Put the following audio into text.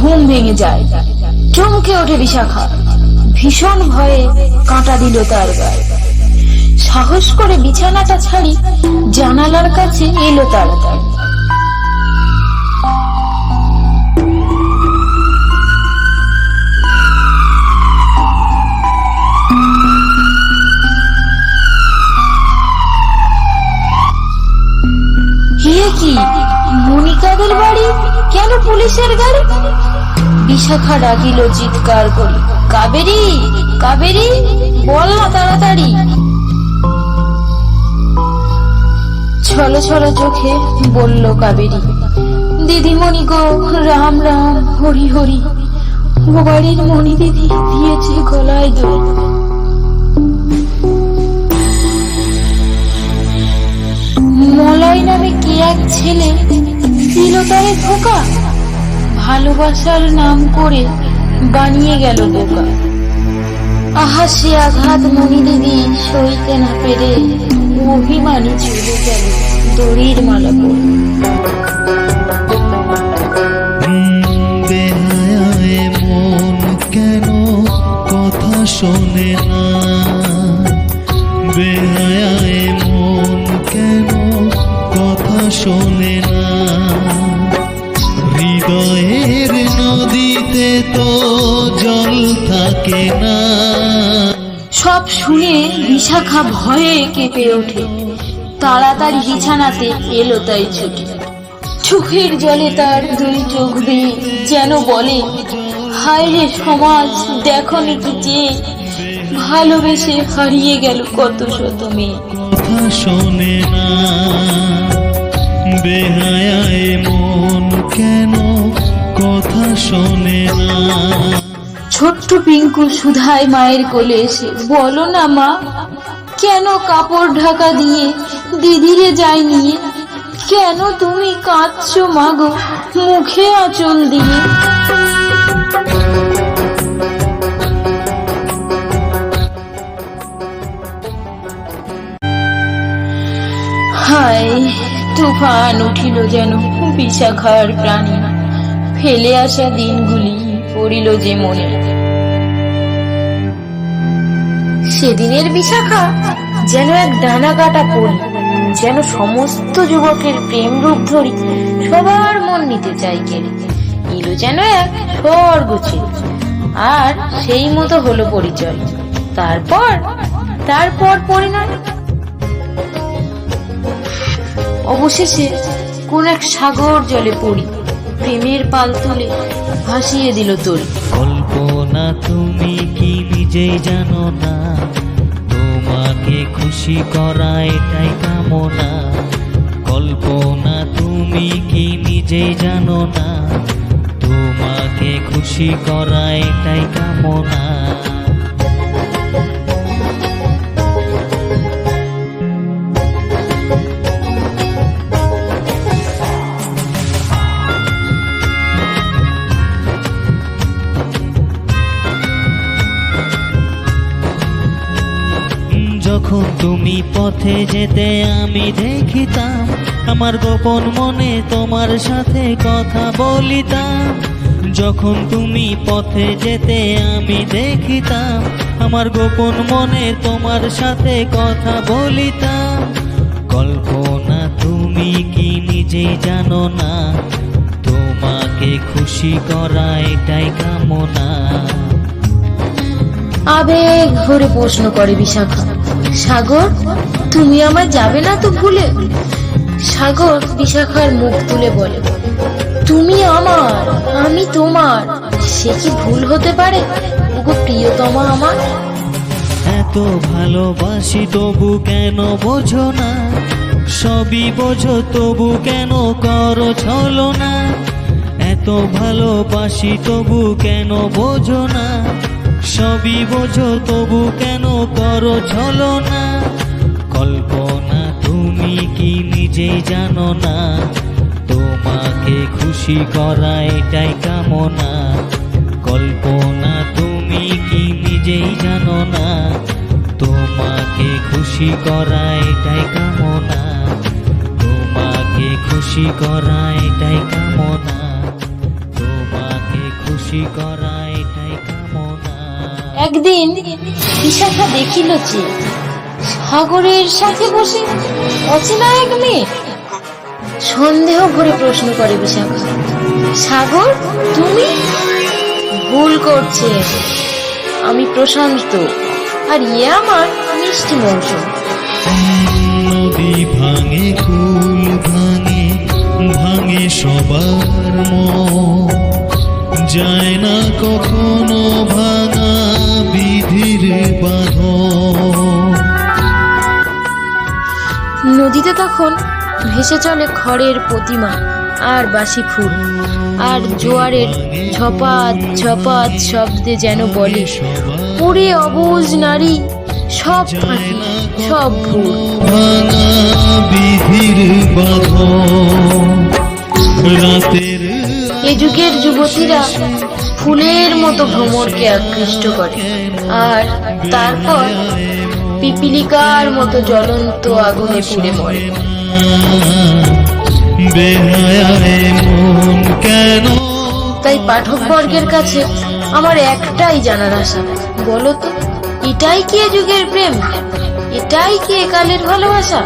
ঘুম ভেঙে যায়। চমকে ওঠে বিশাখা। ভীষণ ভয়ে কাঁটা দিল তার গায়ে। সাহস করে বিছানাটা ছাড়ি জানালার কাছে এলো তাড়াতাড়ি পুলিশের গাড়ি? বিশাখা ডাকিল চিৎকার করি। কাবেরি কাবেরি, বল না তাড়াতাড়ি। ছলো ছলো চোখে বলল কাবেরি, দিদিমণি গো, রাম রাম, হরি হরি। ও বাড়ির মণি দিদি দিয়েছে গলায় দোল। মলয় নামে কি এক ছেলে দিল তারে ধোকা? ভালোবাসার নাম করে বানিয়ে গেল বোকা। আহা, সে আঘাত মনি দিদি, সইতে না পেরে অভিমানী চলে গেল দড়ির মালা পরে। শোনে না? বেহায় মন কেন কথা শোনে না? তো জল থাকে না। সব শুনে বিশাখা ভয়ে কেঁপে ওঠে। তাড়াতাড়ি বিছানাতে এলো তাই ছুটে। চোখের জলে তার দুই চোখ দিয়ে যেন বলে হায় রে সমাজ দেখো নাকি যে? ভালোবেসে হারিয়ে গেল কত শত মেয়ে। শোনে না বেহায় মন কেন কথা শোনে না। ছোট্ট পিঙ্কু সুধায় মায়ের কোলে এসে, বলো না মা, কেন কাপড় ঢাকা দিয়ে দিদিরে যাই নিয়ে? কেন তুমি কাঁদছো মাগো মুখে আঁচল দিয়ে? হায়, তুফান উঠিল যেন, বিশাখার প্রাণী। ফেলে আসা দিনগুলি পড়িল যে মনে। সেদিনের বিশাখা যেন এক ডানা কাটা পড়ি যেন সমস্ত যুবকের প্রেম রূপ ধরি, সবার মন নিতে চাই কেড়ে। এলো যেন এক স্বর্গ ছিল আর সেই মতো হলো পরিচয়। তারপর তারপর পরিণয়। অবশেষে কোন এক সাগর জলে পড়ি। প্রেমের পাল তুলে ভাসিয়ে দিল তোর। কল্পনা, তুমি কি নিজেই জানো না? তোমাকে খুশি করা এটাই কামনা। কল্পনা, তুমি কি নিজেই জানো না? তোমাকে খুশি করা যখন তুমি পথে যেতে আমি দেখিতাম, আমার গোপন মনে তোমার সাথে কথা বলিতাম। যখন তুমি পথে যেতে আমি দেখিতাম, আমার গোপন মনে তোমার সাথে কথা বলিতাম। কল্পনা তুমি কি নিজেই জানো না? তোমাকে খুশি করা এটাই কামনা। আবেগ ভরে প্রশ্ন করে বিশাখা। সাগর, তুমি আমার যাবে না তো ভুলে? সাগর বিশাখার মুখ তুলে বলে, তুমি আমার, আমি তোমার, সে কি ভুল হতে পারে? ওগো প্রিয়তমা আমার। এত ভালোবাসি তবু কেন বোঝো না? সবই বোঝো, তবু কেন করো ছলো না? এত ভালোবাসি তবু কেন বোঝো না? সবই বোঝো, তবু কেন করো ছলো না? কল্পনা তুমি কি নিজেই জানো না? তোমাকে খুশি করা এটাই কামনা। কল্পনা তুমি কি নিজেই জানো না? তোমাকে খুশি করা এটাই কামনা। তোমাকে খুশি করা এটাই কামনা। তোমাকে খুশি করা একদিন বিশাখা দেখিল যে সাগরের সাথে বসে অচেনা এক মেয়ে সন্দেহ করে প্রশ্ন করে বিশাখা, সাগর, তুমি? ভুল করছে। আমি প্রশান্ত, আর ইয়ে আমার মিষ্টি মৌসুম ভাঙে কুল ভাঙে ভাঙে সবার মন। যায় না কখনো ভাঙা বিধির বাঁধন। নদীতে তখন ভেসে চলে খড়ের প্রতিমা আর বাসি ফুল আর জোয়ারের ঝপাত ঝপাত শব্দে যেন বলে পুরে অবুজ নারী সব ফাঁকি সব ভুল। ভাঙা বিধির বাঁধন। রাতের এ যুগের যুবতীরা ফুলের মতো ভ্রমরকে আকৃষ্ট করে। আর তারপর পিপিলিকার মতো জ্বলন্ত আগুনে পুড়ে মরে তাই পাঠক বর্গের কাছে আমার একটাই জানার আশা। বলো তো এটাই কি এ যুগের প্রেম? এটাই কি একালের ভালোবাসা?